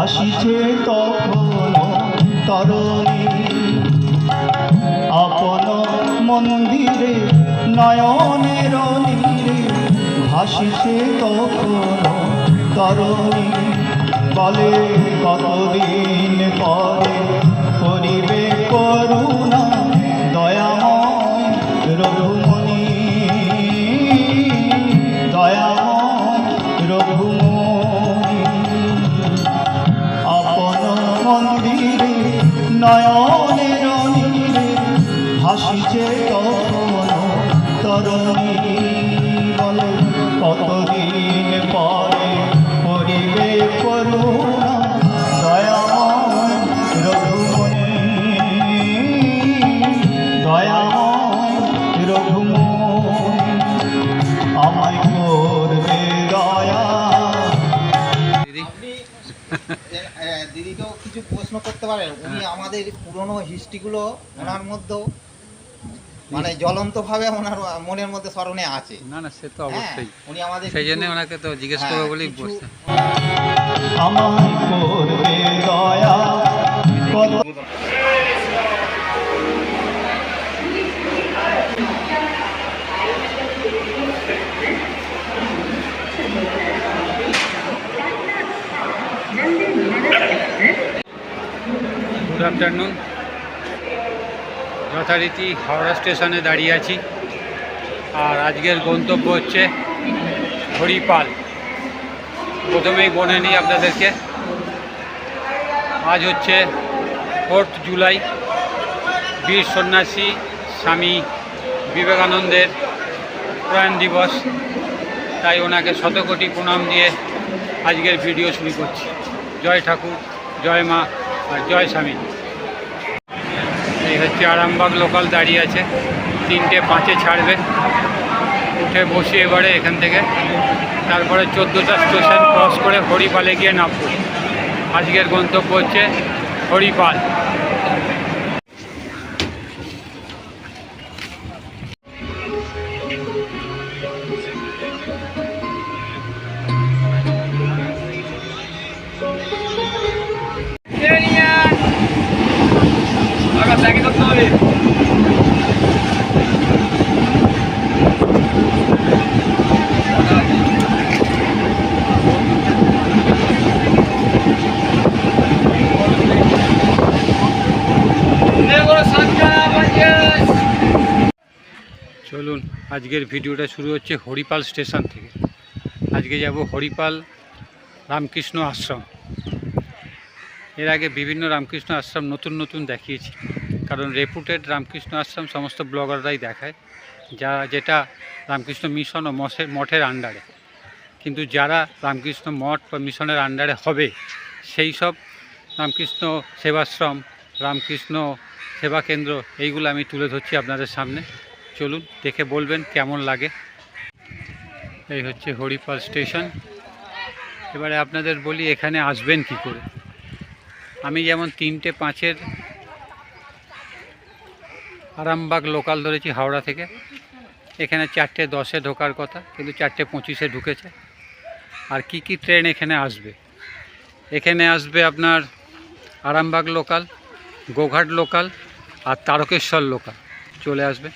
ভাসিছে তখন তরণী। আপন মন্দিরে, নয়নের নীরে ভাসিছে তখন তরণী। বলে কতদিন পরে করিবে করুণা ভাসিছে তখন তরণী বলে কতদিন পরে করিবে করুণা দয়াময় রঘুমণি। দয়াময় রঘুমণি আমায় করবে দয়া। দিদি? দিদিকেও কিছু প্রশ্ন করতে পারেন। উনি আমাদের পুরনো হিস্ট্রিগুলো ওনার মধ্যেও মানে জ্বলন্তভাবে ওনার মনের মধ্যে স্মরণে আছে। না না সে তো হ্যাঁ, অবশ্যই। উনি আমাদের সেই জন্য ওনাকে তো জিজ্ঞেস হ্যাঁ, করব বলেই কিছু- বসছে আমায় করবে দয়া যথারীতি হাওড়া স্টেশনে দাঁড়িয়ে আছি। আর আজকের গন্তব্য হচ্ছে হরিপাল। প্রথমেই বনে নিই আপনাদেরকে, আজ হচ্ছে ফোর্থ জুলাই। বীর সন্ন্যাসী স্বামী বিবেকানন্দের প্রয়াণ দিবস। তাই ওনাকে শতকোটি প্রণাম দিয়ে আজকের ভিডিও শুরু করছি। জয় ঠাকুর, জয় মা, আর জয় স্বামী। এই হচ্ছে আরামবাগ লোকাল দাঁড়িয়ে আছে। তিনটে পাঁচে ছাড়বে। উঠে বসি এবারে এখান থেকে। তারপরে চোদ্দোটা স্টেশন ক্রস করে হরিপালে গিয়ে নামবো। আজকের গন্তব্য হচ্ছে হরিপাল। আজকের ভিডিওটা শুরু হচ্ছে হরিপাল স্টেশন থেকে। আজকে যাব হরিপাল রামকৃষ্ণ আশ্রম। এর আগে বিভিন্ন রামকৃষ্ণ আশ্রম নতুন নতুন দেখিয়েছি, কারণ রেপুটেড রামকৃষ্ণ আশ্রম সমস্ত ব্লগাররাই দেখায়, যা যেটা রামকৃষ্ণ মিশন ও মঠের মঠের আন্ডারে কিন্তু যারা রামকৃষ্ণ মঠ বা মিশনের আন্ডারে হবে, সেই সব রামকৃষ্ণ সেবাশ্রম, রামকৃষ্ণ সেবা কেন্দ্র, এইগুলো আমি তুলে ধরছি আপনাদের সামনে। চলুন, দেখে বলবেন কেমন লাগে। এই হচ্ছে হরিপাল স্টেশন। এবারে আপনাদের বলি, এখানে আসবেন কি করে? আমি যেমন তিনটে পাঁচের আরামবাগ লোকাল ধরেছি হাওড়া থেকে। এখানে চারটে দশে ঢোকার কথা, কিন্তু চারটে পঁচিশে ঢুকেছে। আর কি কি ট্রেন এখানে আসবে? এখানে আসবে আপনার আরামবাগ লোকাল, গোঘাট লোকাল আর তারকেশ্বর লোকাল। চলে আসবে।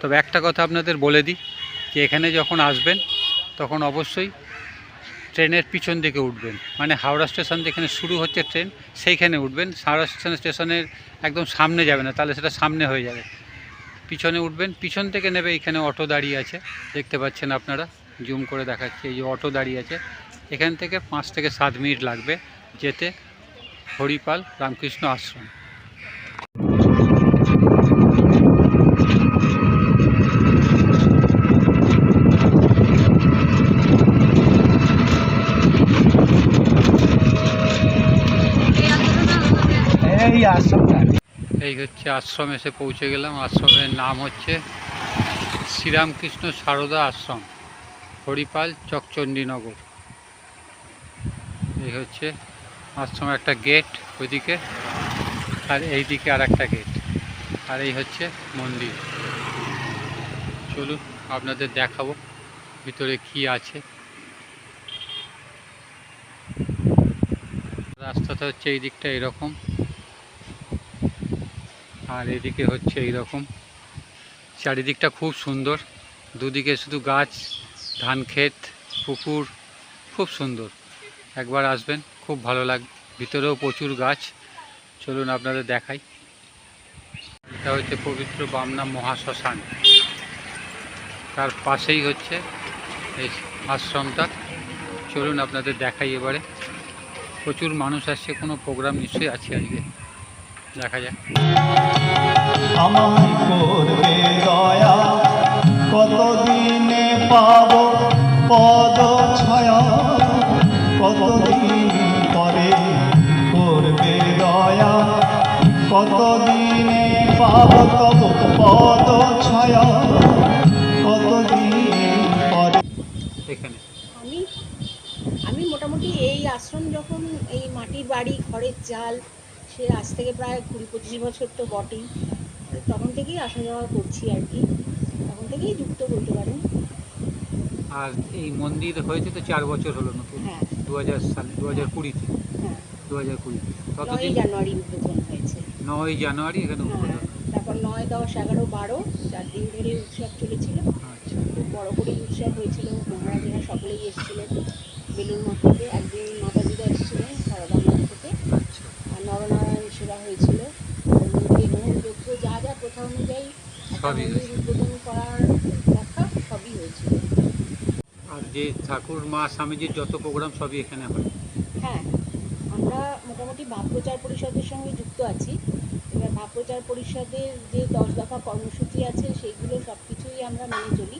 তবে একটা কথা আপনাদের বলে দিই, যে এখানে যখন আসবেন, তখন অবশ্যই ট্রেনের পিছন দিকে উঠবেন। মানে হাওড়া স্টেশন যেখানে শুরু হচ্ছে ট্রেন, সেইখানে উঠবেন। হাওড়া স্টেশন স্টেশনের একদম সামনে যাবে না, তাহলে সেটা সামনে হয়ে যাবে। পিছনে উঠবেন, পিছন থেকে নেবে, এখানে অটো দাঁড়িয়ে আছে। দেখতে পাচ্ছেন আপনারা, জুম করে দেখাচ্ছি, এই যে অটো দাঁড়িয়ে আছে। এখান থেকে পাঁচ থেকে সাত মিনিট লাগবে যেতে হরিপাল রামকৃষ্ণ আশ্রম এই আশ্রমটা এই হচ্ছে আশ্রম এসে পৌঁছে গেলাম। আশ্রমের নাম হচ্ছে শ্রীরামকৃষ্ণ সারদা আশ্রম, হরিপাল, চকচণ্ডীনগর। এই হচ্ছে আশ্রমের একটা গেট ওইদিকে আর এইদিকে আর একটা গেট আর এই হচ্ছে মন্দির। চলুন আপনাদের দেখাবো ভিতরে কি আছে। রাস্তাটা হচ্ছে এই দিকটা এরকম। আর এদিকে হচ্ছে এই রকম চারিদিকটা খুব সুন্দর। দুদিকে শুধু গাছ, ধান ক্ষেত, পুকুর, খুব সুন্দর। একবার আসবেন, খুব ভালো লাগবে ভিতরেও প্রচুর গাছ। চলুন আপনাদের দেখাই। এটা হচ্ছে পবিত্র বামনা মহাশ্মশান। তার পাশেই হচ্ছে এই আশ্রমটা। চলুন আপনাদের দেখাই এবারে। প্রচুর মানুষ আসছে, কোনো প্রোগ্রাম নিশ্চয়ই আছে আজকে। দেখা যাক। আমার করবে দয়া। কতদিনে পাব পদ ছায়া কতদিন পরে করবে দয়া? কতদিনে পাব তব পদ ছায়া কতদিন পরে এখানে। আমি আমি মোটামুটি এই আশ্রম যখন এই মাটির বাড়ি ঘরের চাল সে আজ থেকে প্রায় কুড়ি পঁচিশ বছর তো বটেই। তখন থেকেই আসা যাওয়া করছি আর কি। তখন থেকেই যুক্ত করতে পারেন। আর এই মন্দির হয়েছে তো চার বছর হলো নতুন। হ্যাঁ। দু হাজার সালে দু হাজার কুড়িতে। হ্যাঁ। দু হাজার কুড়িতে নয়ই ততদিন জানুয়ারি উদ্বোধন হয়েছে। নয় জানুয়ারি এখানে হ্যাঁ। উদ্বোধন। তারপর নয় দশ এগারো বারো চার দিন ধরে উৎসব চলেছিল। আচ্ছা। খুব বড় করেই উৎসব হয়েছিল। মহারাজেরা সকলেই এসেছিলেন। বেলুর মঠ। থেকে একদিন মাতাজিরা এসেছিলেন। সারদামঠ থেকে আচ্ছা আর নরনারায়ণ সেবা হয়েছিল এবং যোগ্য যা যা প্রথা অনুযায়ী একটা সবই উদ্বোধন করার দেখা সবই হয়েছিল আর যে ঠাকুর মা স্বামীজির যত প্রোগ্রাম সবই এখানে হয়। হ্যাঁ আমরা মোটামুটি ভাব প্রচার পরিষদের সঙ্গে যুক্ত আছি। এবার ভাব প্রচার পরিষদের যে দশ দফা কর্মসূচি আছে সেইগুলো সব কিছুই আমরা মেনে চলি।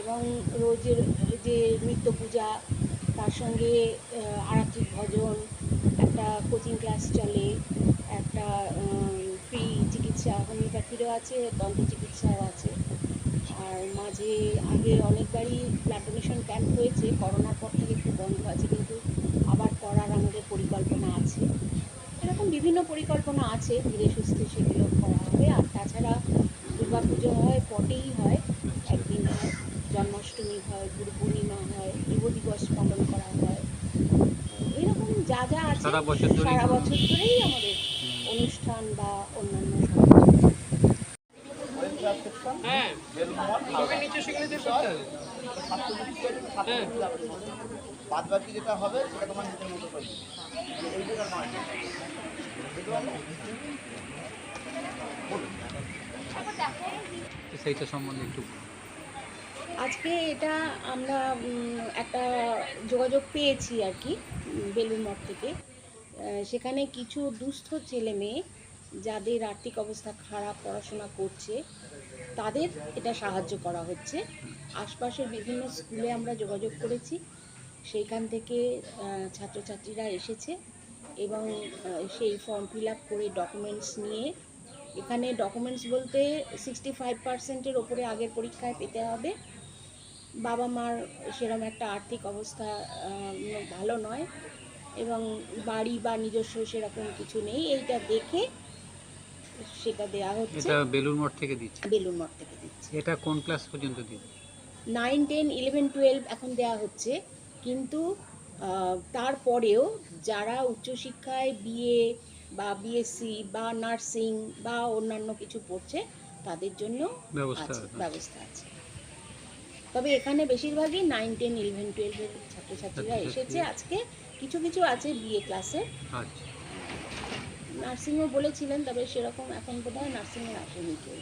এবং রোজের যে নিত্য পূজা তার সঙ্গে আহ, আরাত্রিক ভজন একটা কোচিং ক্লাস চলে একটা ফ্রি চিকিৎসা হোমিওপ্যাথিরও আছে দন্ত চিকিৎসাও আছে। আর মাঝে আগে অনেকবারই ব্লাড ডোনেশন ক্যাম্প হয়েছে করোনার পর থেকে একটু বন্ধ আছে কিন্তু আবার করার আমাদের পরিকল্পনা আছে। এরকম বিভিন্ন পরিকল্পনা আছে ধীরে সুস্থে সেগুলো করা হবে। আর তাছাড়া দুর্গা পুজো হয় পটেই হয়। একদিন হয় জন্মাষ্টমী হয় গুরু পূর্ণিমা হয় যুব দিবস পালন করা হয়। এরকম যা যা আছে সারা। বছর ধরেই আমাদের অনুষ্ঠান বা অন্যান্য কিছু বাদ বাকি যেটা হবে সেটা তোমার নিজের মতো করবে তো সেইটা সম্বন্ধে একটু আজকে এটা আমরা একটা যোগাযোগ পেয়েছি আর কি বেলুর মঠ থেকে। সেখানে কিছু দুস্থ ছেলে মেয়ে যাদের আর্থিক অবস্থা খারাপ, পড়াশোনা করছে, তাদের এটা সাহায্য করা হচ্ছে। আশপাশের বিভিন্ন স্কুলে আমরা যোগাযোগ করেছি। সেইখান থেকে ছাত্রছাত্রীরা এসেছে এবং সেই ফর্ম ফিল আপ করে ডকুমেন্টস নিয়ে এখানে ডকুমেন্টস বলতে সিক্সটি ফাইভ পার্সেন্টের ওপরে আগের পরীক্ষায় পেতে হবে। বাবা মার সেরকম একটা আর্থিক অবস্থা ভালো নয়। এবং বাড়ি বা নিজস্ব সেরকম কিছু নেই। এইটা দেখে সেটা দেয়া হচ্ছে। এটা বেলুর মঠ থেকে দিচ্ছে? বেলুর মঠ থেকে দিচ্ছে। এটা কোন ক্লাস পর্যন্ত দিচ্ছে নাইন টেন ইলেভেন টুয়েলভ এখন দেওয়া হচ্ছে। কিন্তু তারপরেও যারা উচ্চশিক্ষায় বিএ বা বিএসসি বা নার্সিং বা অন্যান্য কিছু পড়ছে তাদের জন্য ব্যবস্থা আছে। ব্যবস্থা আছে। তবে এখানে বেশিরভাগই নাইন টেন ইলেভেন টুয়েলভের ছাত্রছাত্রীরা ছাত্রছাত্রী। এসেছে। আজকে কিছু কিছু আছে বিএ ক্লাসে নার্সিংও বলেছিলেন তবে সেরকম এখন বোধ হয় নার্সিংয়ে আসেনি কেউ।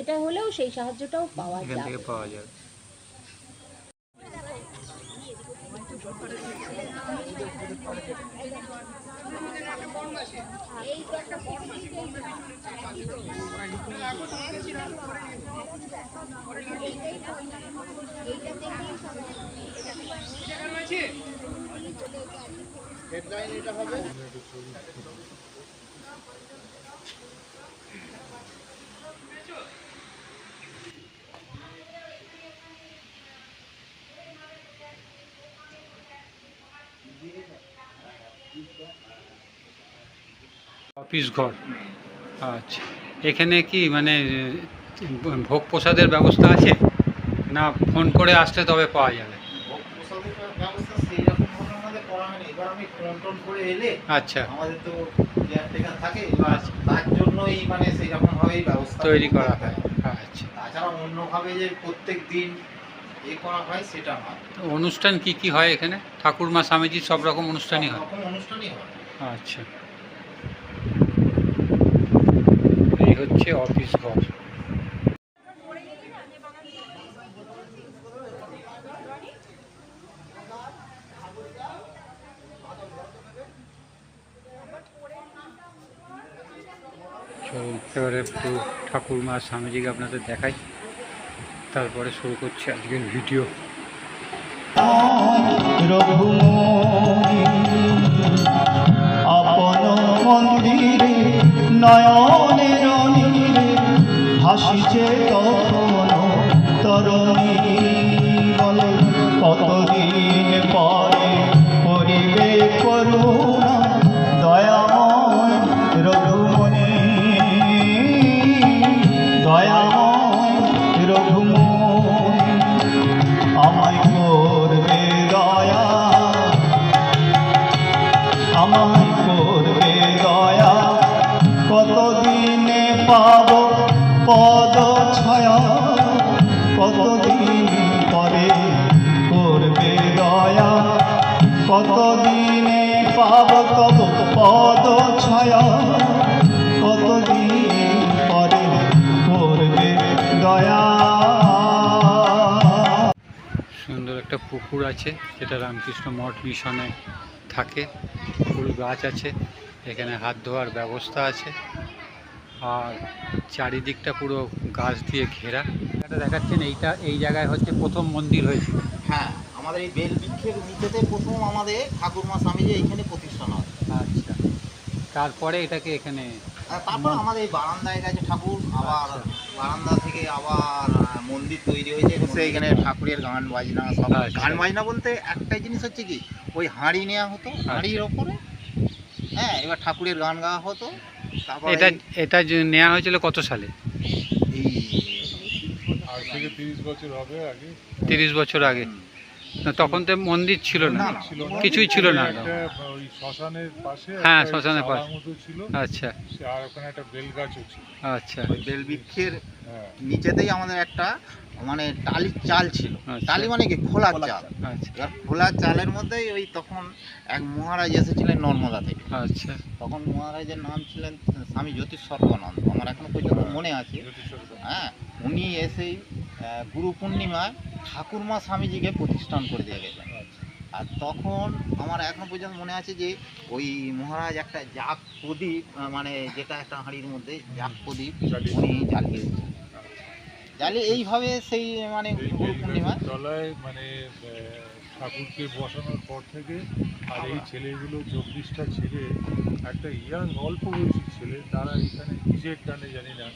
এটা হলেও সেই সাহায্যটাও পাওয়া এখান যায়। পাওয়া যাবে হেডলাইন এটা হবে। অফিস ঘর। আচ্ছা। এখানে কি মানে ভোগ প্রসাদের ব্যবস্থা আছে? না, ফোন করে আসলে তবে পাওয়া যাবে প্রসাদের ব্যবস্থা ব্যবস্থা সেই রকম ভাবে আমাদের আমি ফোন টোন করে এলে আচ্ছা। আমাদের তো কেয়ারটেকার থাকে। এবার তার জন্যই মানে সেই রকম ভাবেই ব্যবস্থা তৈরি করা হয়। আচ্ছা। তাছাড়া অন্যভাবে যে প্রত্যেক দিন এ করা হয় সেটা অনুষ্ঠান কি কি হয় এখানে? ঠাকুরমা স্বামীজি সব রকম অনুষ্ঠানই হয়? রকম অনুষ্ঠানই হয়। আচ্ছা। এই হচ্ছে অফিস ঘর। চলুন এবারে একটু ঠাকুরমা স্বামীজিকে আপনাদের দেখাই। তারপরে শুরু করছি আজকের ভিডিও। আপন মন্দিরে, নয়নের নীরে হাসিছে তখন তরণী বলে। কতদিন পরে করিবে করুণা ছায়া কতদিন পরে করবে দয়া? সুন্দর একটা পুকুর আছে যেটা রামকৃষ্ণ মঠ মিশনে থাকে। ফুল গাছ আছে এখানে হাত ধোয়ার ব্যবস্থা আছে। আর চারিদিকটা পুরো গাছ দিয়ে ঘেরা। এটা দেখাচ্ছেন এইটা এই জায়গায় হচ্ছে প্রথম মন্দির হয়েছিল হ্যাঁ আমাদের এই বেল বৃক্ষের নিচেতে প্রথম আমাদের ঠাকুরমা স্বামীজি এইখানে প্রতিষ্ঠান হয় তারপরে এটাকে এখানে আর তারপর আমাদের এই বারান্দায় গেছে ঠাকুর আবার আচ্ছা। বারান্দা থেকে আবার মন্দির তৈরি হয়েছে সেইখানে ঠাকুরের গান বাজনা সব। আচ্ছা। গান বাজনা বলতে একটাই জিনিস হচ্ছে কি ওই হাঁড়ি নেওয়া হতো হাঁড়ির ওপরে। হ্যাঁ এবার ঠাকুরের গান গাওয়া হতো তারপর এটা এটা যে নেওয়া হয়েছিল কত সালে? এই আজ থেকে তিরিশ বছর হবে আগে। তিরিশ বছর আগে। না, তখন তো মন্দির ছিল না। কিছুই ছিল না। ওই শ্মশানের পাশে হ্যাঁ, শ্মশানের পাশে। ছিল। আচ্ছা। আর ওখানে একটা বেল গাছও ছিল। আচ্ছা। ওই বেল বৃক্ষের হ্যাঁ। নিচেতেই আমাদের একটা মানে টালির চাল ছিল। আচ্ছা। টালি মানে কি? খোলা চাল। আচ্ছা। এবার খোলা চালের মধ্যেই ওই তখন এক মহারাজ এসেছিলেন নর্মদা থেকে। আচ্ছা। তখন মহারাজের নাম ছিলেন স্বামী জ্যোতিষ সর্বানন্দ আমার এখনও পর্যন্ত মনে আছে। হ্যাঁ। উনি এসেই গুরু পূর্ণিমায় ঠাকুরমা স্বামীজিকে প্রতিষ্ঠান করে দিয়ে আচ্ছা। আর তখন আমার এখনও পর্যন্ত মনে আছে যে ওই মহারাজ একটা জাগ প্রদীপ মানে যেটা একটা হাঁড়ির মধ্যে জাগ প্রদীপ উনি জ্বালিয়ে জ্বালিয়ে এইভাবে সেই মানে গুরু পূর্ণিমা মানে ঠাকুরকে বসানোর পর থেকে আর এই ছেলেগুলো চব্বিশটা ছেলে একটা ইয়াং অল্প বয়সী ছেলে তারা এখানে কিসের টানে জানি না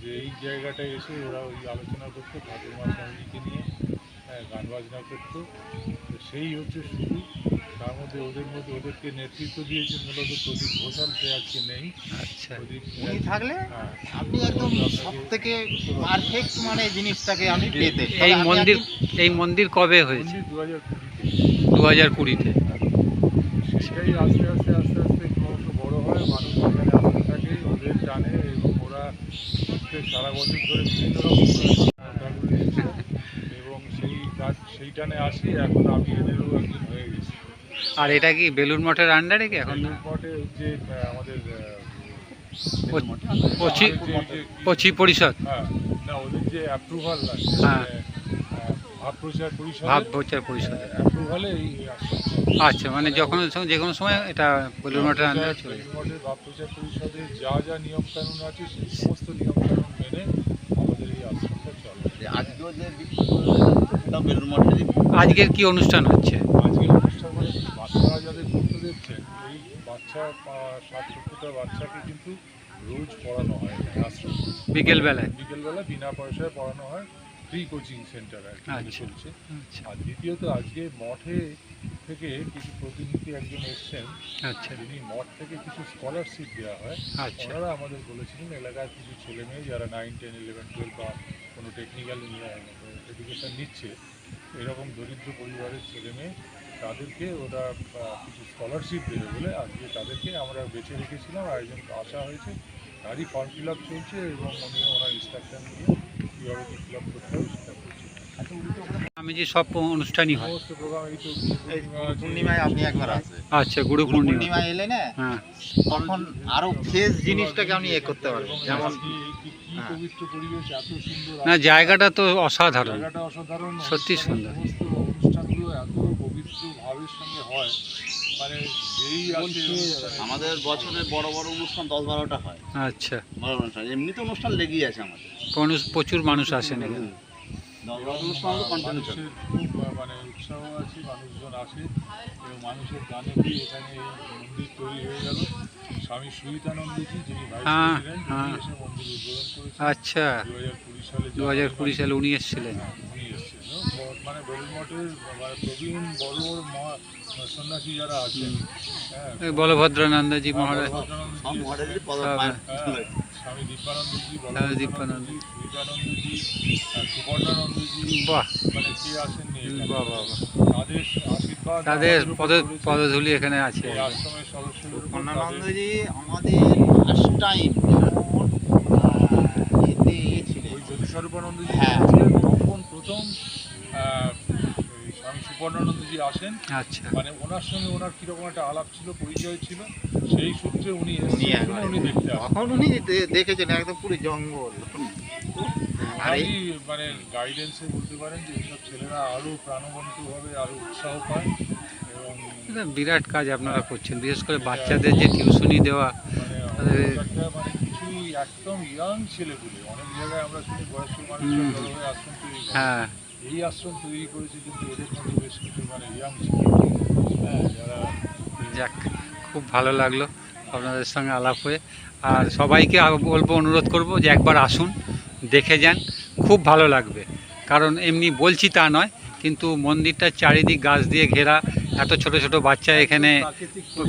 যে এই জায়গাটায় এসে ওরা ওই আলোচনা করতো ঠাকুরমা স্বামীজিকে নিয়ে হ্যাঁ, গান বাজনা করতো। তো সেই হচ্ছে শুরু। তার মধ্যে ওদের মধ্যে ওদেরকে নেতৃত্ব দিয়েছে মূলত প্রদীপ ঘোষাল সে আজকে নেই। আচ্ছা। উনি থাকলে হ্যাঁ। আপনি একদম সব থেকে পারফেক্ট মানে জিনিসটাকে আপনি পেতে। এই মন্দির এই মন্দির কবে হয়েছে? দু হাজার কুড়িতে। দু হাজার কুড়িতে। সেটাই আস্তে ক্রমশ বড় হয় মানুষ এখানে আসতে থাকে ওদের টানে এবং ওরা প্রত্যেক সারা বছর ধরে বিভিন্ন রকম এবং সেই কাজ সেই টানে আসি এখন আমি এদেরও একজন হয়ে গেছি। আর এটা কি বেলুর মঠের আন্ডারে কি এখন? মঠে যে আমাদের পচি পরিষদ। হ্যাঁ না ওদের যে অ্যাপ্রুভাল লাগে হ্যাঁ। পরিষদ অ্যাপ্রুভালে এই আচ্ছা মানে যখন যে কোনো সময় এটা বেলুর মঠের আন্ডারে চলে পরিষদের যা যা নিয়ম কানুন আছে সেই সমস্ত মেনে আমাদের এই আশ্রমটা চলে। আজকের কি অনুষ্ঠান হচ্ছে? আজকের অনুষ্ঠান মানে বাচ্চারা যাদের পড়তে এই বাচ্চা পা- ষাট সত্তরটা বাচ্চাকে কিন্তু রোজ পড়ানো হয় বিকেলবেলায়? বিকেলবেলা বিনা পয়সায় পড়ানো হয় ফ্রি কোচিং সেন্টার আর কি আচ্ছা। চলছে। আচ্ছা। আর দ্বিতীয়ত আজকে মঠে থেকে কিছু প্রতিনিধি একজন এসছেন। আচ্ছা। যিনি মঠ থেকে কিছু স্কলারশিপ দেওয়া হয়। আচ্ছা। ওনারা আমাদের বলেছিলেন এলাকার কিছু ছেলে মেয়ে যারা নাইন টেন ইলেভেন টুয়েলভ বা কোনো টেকনিক্যাল এডুকেশন নিচ্ছে এরকম দরিদ্র পরিবারের ছেলে মেয়ে তাদেরকে ওরা কিছু স্কলারশিপ দেবে বলে আজকে তাদেরকে আমরা বেছে রেখেছিলাম। আর একজনকে আসা হয়েছে। তারই ফর্ম ফিল আপ চলছে এবং উনি ওনার ইনস্ট্রাকশন দিয়ে কীভাবে কী ফিল আপ করতে হবে আমি যে সব অনুষ্ঠানই হয়। পূর্ণিমায় আপনি একবার আসবেন আচ্ছা গুরু পূর্ণিমা। এলে না হ্যাঁ। তখন আরও ফ্রেশ জিনিসটাকে আপনি এ করতে পারবেন। যেমন হ্যাঁ। পবিত্র পরিবেশ এত সুন্দর না জায়গাটা তো অসাধারণ। সত্যি সুন্দর। অনুষ্ঠানগুলো এত পবিত্র ভাবের সঙ্গে হয়। মানে আমাদের বছরের বড় বড় অনুষ্ঠান দশ বারোটা হয়। আচ্ছা। বড় অনুষ্ঠান। এমনিতে অনুষ্ঠান লেগেই আছে আমাদের। মানুষ প্রচুর মানুষ আসেন এখানে মানুষের খুব মানে উৎসাহ আছে মানুষজন আসে এবং মানুষের গানে দিয়ে এখানে মন্দির তৈরি হয়ে গেল। স্বামী সুহিতানন্দজি যিনি ভাইস হ্যাঁ, প্রেসিডেন্ট হ্যাঁ। উনি এসে মন্দির উদ্বোধন করেছেন। আচ্ছা। দু হাজার কুড়ি সালে দু হাজার কুড়ি সালে উনি এসেছিলেন। হ্যাঁ, উনি মানে মানে প্রবীণ বড় বড় মহা সন্ন্যাসী যারা আছেন। বলভদ্রানন্দজি মহারাজ। স্বামী দীপানন্দজি। সুবর্ণানন্দজি বাহ। মানে কে আসেননি এখানে? বাহ বাহ বাহ। তাদের আশীর্বাদ তাদের আমাদের উপর পদ পদধূলি এখানে আছে। আশ্রমের আমাদের ফার্স্ট টাইম এতে ছিলেন ওই হ্যাঁ। তখন প্রথম আহ, স্বামী সুবর্ণানন্দজি আসেন। আচ্ছা। মানে ওনার সঙ্গে ওনার কীরকম একটা আলাপ ছিল পরিচয় ছিল সেই সূত্রে উনি উনি দেখতে তখন উনি দেখেছেন একদম পুরো জঙ্গল। আর। মানে গাইডেন্সে বলতে পারেন যে এইসব ছেলেরা আরও প্রাণবন্তভাবে আরও উৎসাহ পায় এবং বিরাট কাজ আপনারা করছেন বিশেষ করে বাচ্চাদের যে টিউশনি দেওয়া মানে মানে কিছু একদম ইয়াং ছেলেগুলো অনেক জায়গায় আমরা শুনি বয়স্ক মানুষরা হয়ে আশ্রম তৈরি হ্যাঁ। এই আশ্রম তৈরি করেছে কিন্তু এদের মধ্যে বেশ কিছু মানে ইয়াং ছেলে। হ্যাঁ যারা যাক খুব ভালো লাগল আপনাদের সঙ্গে আলাপ হয়ে। আর সবাইকে বলব অনুরোধ করব যে একবার আসুন। দেখে যান খুব ভালো লাগবে। কারণ এমনি বলছি তা নয় কিন্তু মন্দিরটার চারিদিক গাছ দিয়ে ঘেরা এত ছোট ছোট বাচ্চা এখানে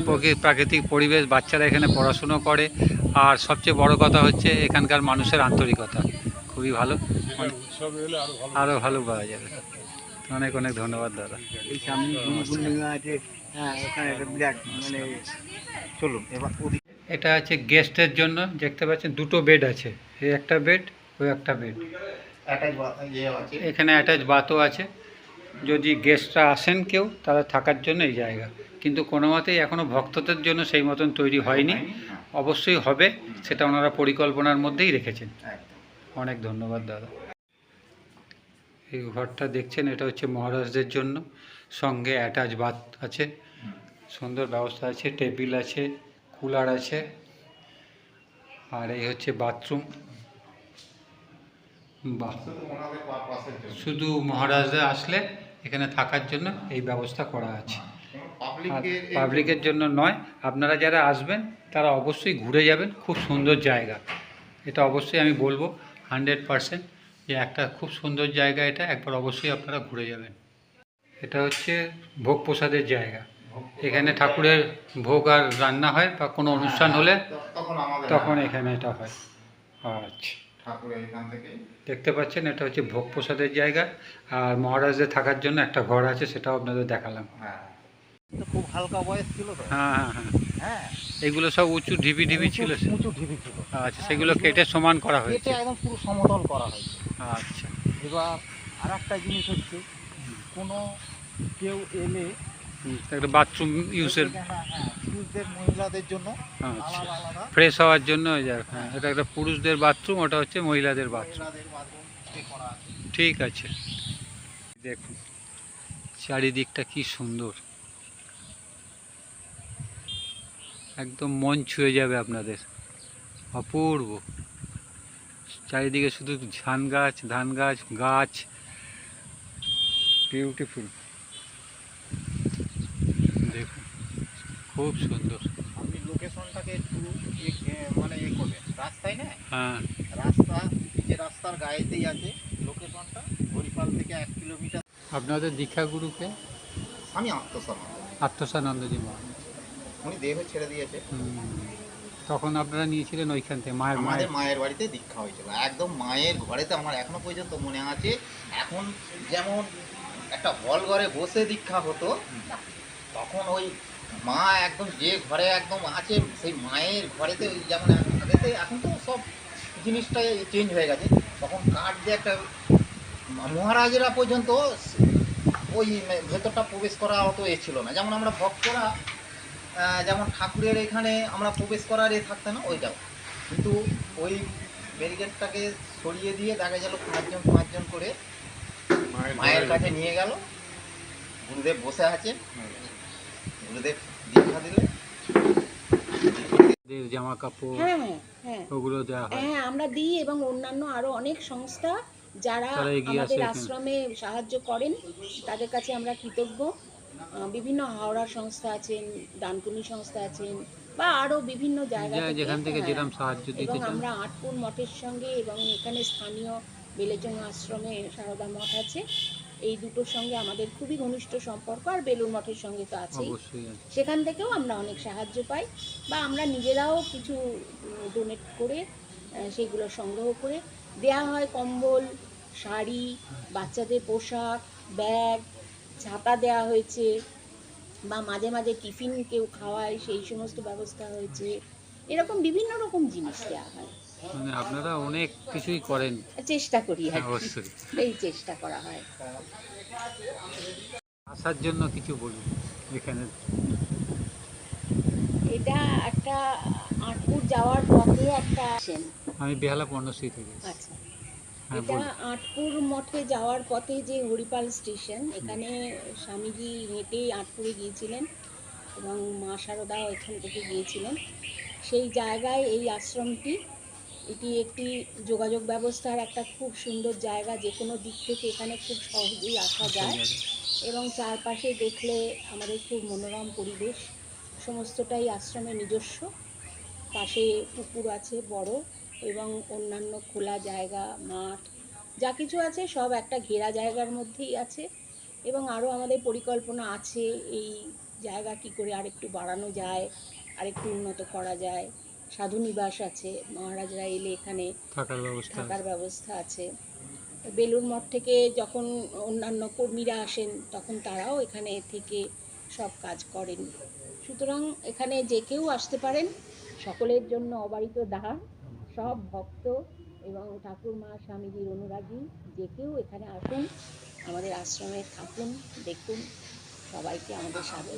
প্রকৃ- প্রাকৃতিক পরিবেশ বাচ্চারা এখানে পড়াশুনো করে। আর সবচেয়ে বড় কথা হচ্ছে এখানকার মানুষের আন্তরিকতা। খুবই ভালো। আরও ভালো পাওয়া যাবে। অনেক অনেক ধন্যবাদ দাদা। হ্যাঁ মানে চলুন এটা আছে গেস্টের জন্য দেখতে পাচ্ছেন দুটো বেড আছে। একটা বেড ওই একটা বেড ইয়ে এখানে অ্যাটাচ বাথও আছে। যদি গেস্টরা আসেন কেউ তারা থাকার জন্য এই জায়গা। কিন্তু কোনো মতেই এখনও ভক্তদের জন্য সেই মতন তৈরি হয়নি। অবশ্যই হবে। সেটা ওনারা পরিকল্পনার মধ্যেই রেখেছেন। অনেক ধন্যবাদ দাদা। এই ঘরটা দেখছেন এটা হচ্ছে মহারাজদের জন্য। সঙ্গে অ্যাটাচ বাথ আছে। সুন্দর ব্যবস্থা আছে টেবিল আছে কুলার আছে। আর এই হচ্ছে বাথরুম বাহ। শুধু মহারাজরা আসলে এখানে থাকার জন্য এই ব্যবস্থা করা আছে। আর পাবলিকের জন্য নয় আপনারা যারা আসবেন তারা অবশ্যই ঘুরে যাবেন খুব সুন্দর জায়গা। এটা অবশ্যই আমি বলব হান্ড্রেড পারসেন্ট যে একটা খুব সুন্দর জায়গা এটা একবার অবশ্যই আপনারা ঘুরে যাবেন। এটা হচ্ছে ভোগ প্রসাদের জায়গা। এখানে ঠাকুরের ভোগ আর রান্না হয় বা কোনো অনুষ্ঠান হলে তখন এখানে এটা হয়। আচ্ছা। ঠাকুরের এখান থেকে দেখতে পাচ্ছেন এটা হচ্ছে ভোগ প্রসাদের জায়গা। আর মহারাজদের থাকার জন্য একটা ঘর আছে সেটাও আপনাদের দেখালাম। হ্যাঁ। খুব হালকা বয়স ছিল তো। হ্যাঁ হ্যাঁ হ্যাঁ। হ্যাঁ। এগুলো সব উঁচু ঢিবি ঢিবি ছিল উঁচু- ঢিবি ছিল। আচ্ছা সেগুলো কেটে সমান করা হয়েছে। একদম পুরো সমতল করা হয়েছে। আচ্ছা। এবার আর একটা জিনিস হচ্ছে কোনো কেউ এলে একটা বাথরুম ইউজের হ্যাঁ হ্যাঁ পুরুষদের মহিলাদের জন্য আচ্ছা। ফ্রেশ হওয়ার জন্য হ্যাঁ এটা একটা পুরুষদের বাথরুম ওটা হচ্ছে মহিলাদের বাথরুম ঠিক আছে। দেখুন চারিদিকটা কি সুন্দর। একদম মন ছুঁয়ে যাবে আপনাদের। অপূর্ব। চারিদিকে শুধু ধান গাছ ধান গাছ। গাছ বিউটিফুল দেখুন খুব সুন্দর। আপনি লোকেশনটাকে একটু মানে এ করবেন। রাস্তায় না? হ্যাঁ। রাস্তা যে রাস্তার গায়েতেই আছে লোকেশনটা হরিপাল থেকে এক কিলোমিটার। আপনাদের দীক্ষা গুরুকে আমি আত্মসম্মান আত্মসানন্দজি মহারাজ উনি দেহ ছেড়ে দিয়েছে। তখন আপনারা নিয়েছিলেন ওইখান থেকে মায়ের আমাদের মায়ের। মায়ের বাড়িতে দীক্ষা হয়েছিল। একদম মায়ের ঘরেতে আমার এখনও পর্যন্ত মনে আছে এখন যেমন একটা হল ঘরে বসে দীক্ষা হতো তখন ওই মা একদম যে ঘরে একদম আছে সেই মায়ের ঘরেতে ওই যেমন আগেতে এখন তো সব জিনিসটাই চেঞ্জ হয়ে গেছে। তখন কাঠ দিয়ে একটা মহারাজেরা পর্যন্ত ওই ভেতরটা প্রবেশ করা অত এ ছিল না। যেমন আমরা ভক্তরা যেমন ঠাকুরের এখানে আমরা প্রবেশ করার এ থাকতো না ওইটাও কিন্তু ওই ব্যারিকেডটাকে সরিয়ে দিয়ে দেখা গেল পাঁচজন পাঁচজন করে মায়ের কাছে নিয়ে গেল। গুরুদেব বসে আছে গুরুদেব দীক্ষা দিলে জামা কাপড় হ্যাঁ হ্যাঁ হ্যাঁ। ওগুলো দেওয়া হয়। হ্যাঁ আমরা দিই এবং অন্যান্য আরও অনেক সংস্থা যারা আমাদের আশ্রমে সাহায্য করেন তাদের কাছে আমরা কৃতজ্ঞ। বিভিন্ন হাওড়ার সংস্থা আছেন দানকুনি সংস্থা আছেন বা আরও বিভিন্ন জায়গা থেকে, যেখান থেকে। যেরকম সাহায্য দিতে এবং আমরা আটপুর মঠের সঙ্গে এবং এখানে স্থানীয় বেলেচং আশ্রমে সারদা মঠ আছে। এই দুটোর সঙ্গে আমাদের খুবই ঘনিষ্ঠ সম্পর্ক আর বেলুর মঠের সঙ্গে তো আছেই। আছে। সেখান থেকেও আমরা অনেক সাহায্য পাই বা আমরা নিজেরাও কিছু ডোনেট করে সেগুলো সংগ্রহ করে দেয়া হয় কম্বল শাড়ি বাচ্চাদের পোশাক ব্যাগ ছাতা দেয়া হয়েছে বা মাঝে মাঝে টিফিন কেউ খাওয়ায় সেই সমস্ত ব্যবস্থা হয়েছে। এরকম বিভিন্ন রকম জিনিস দেওয়া হয়। মানে আপনারা অনেক কিছুই করেন। চেষ্টা করি হ্যাঁ। অবশ্যই। এই চেষ্টা করা হয়। আসার জন্য কিছু বলুন এখানে। এটা একটা আটপুর যাওয়ার পথে একটা আমি বেহালা পর্ণশ্রী থেকে আচ্ছা। হ্যাঁ এটা আটপুর মঠে যাওয়ার পথে যে হরিপাল স্টেশন এখানে স্বামীজি হেঁটেই আটপুরে গিয়েছিলেন এবং মা শারদাও এখান থেকে গিয়েছিলেন। সেই জায়গায় এই আশ্রমটি এটি একটি যোগাযোগ ব্যবস্থার একটা খুব সুন্দর জায়গা যে কোনো দিক থেকে এখানে খুব সহজেই আসা যায় এবং চারপাশে দেখলে আমাদের খুব মনোরম পরিবেশ। সমস্তটাই আশ্রমের নিজস্ব। পাশে পুকুর আছে বড় এবং অন্যান্য খোলা জায়গা, মাঠ, যা কিছু আছে সব একটা ঘেরা জায়গার মধ্যেই আছে এবং আরও আমাদের পরিকল্পনা আছে এই জায়গা কী করে আরেকটু বাড়ানো যায়, আরেকটু উন্নত করা যায়। সাধু নিবাস আছে মহারাজরা এলে এখানে থাকার ব্যবস্থা আছে। থাকার ব্যবস্থা আছে। বেলুর মঠ থেকে যখন অন্যান্য কর্মীরা আসেন তখন তারাও এখানে থেকে সব কাজ করেন। সুতরাং এখানে যে কেউ আসতে পারেন সকলের জন্য অবারিত দ্বার সব ভক্ত এবং ঠাকুর মা স্বামীজির অনুরাগী যে কেউ এখানে আসুন আমাদের আশ্রমে থাকুন দেখুন সবাইকে আমাদের সাথে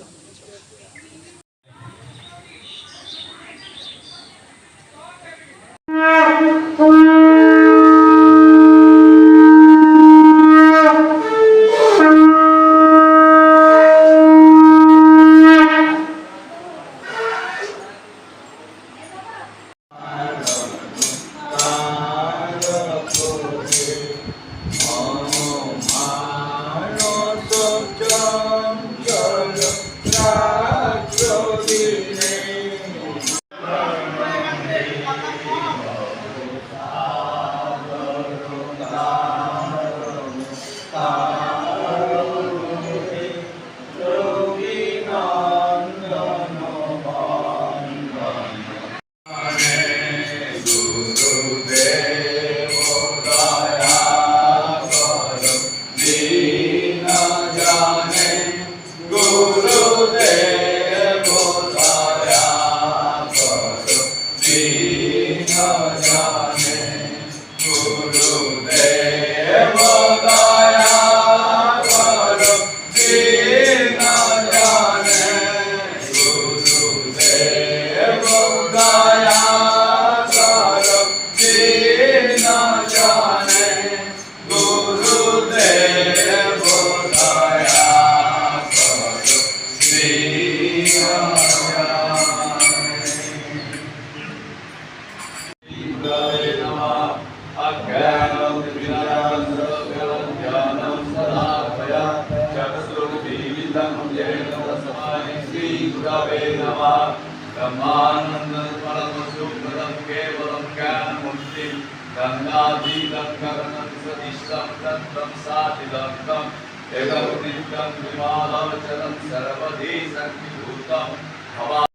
উদ্যম ভাবা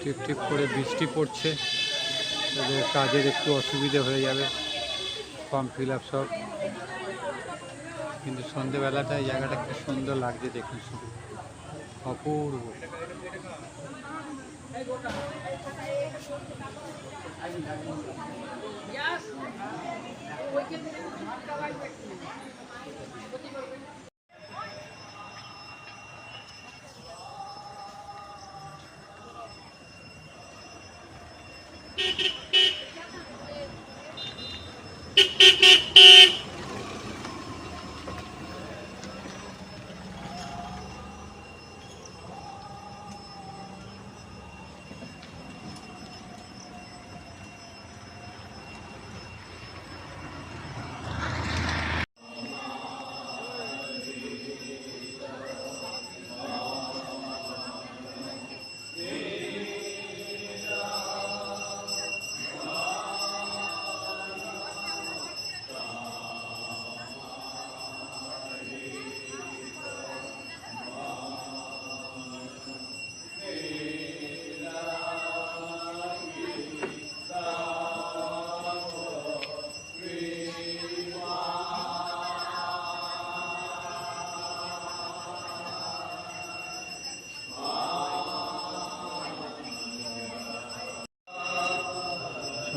টিপ টিপ করে বৃষ্টি পড়ছে। কাজের একটু অসুবিধে হয়ে যাবে। ফর্ম ফিল আপ সব। কিন্তু সন্ধেবেলাটা জায়গাটা কি সুন্দর লাগছে দেখুন শুধু। অপূর্ব। Yes. We can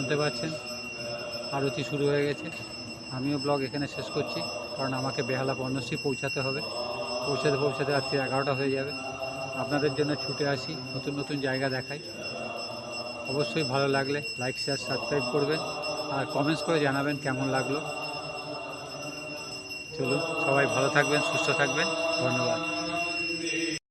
শুনতে পাচ্ছেন। আরতি শুরু হয়ে গেছে। আমিও ব্লগ এখানে শেষ করছি, কারণ আমাকে বেহালা পর্ণশ্রী পৌঁছাতে হবে। পৌঁছাতে পৌঁছাতে রাত্রি এগারোটা হয়ে যাবে। আপনাদের জন্য ছুটে আসি, নতুন নতুন জায়গা দেখাই। অবশ্যই ভালো লাগলে লাইক শেয়ার সাবস্ক্রাইব করবেন। আর কমেন্টস করে জানাবেন কেমন লাগল। চলুন, সবাই ভালো থাকবেন, সুস্থ থাকবেন। ধন্যবাদ।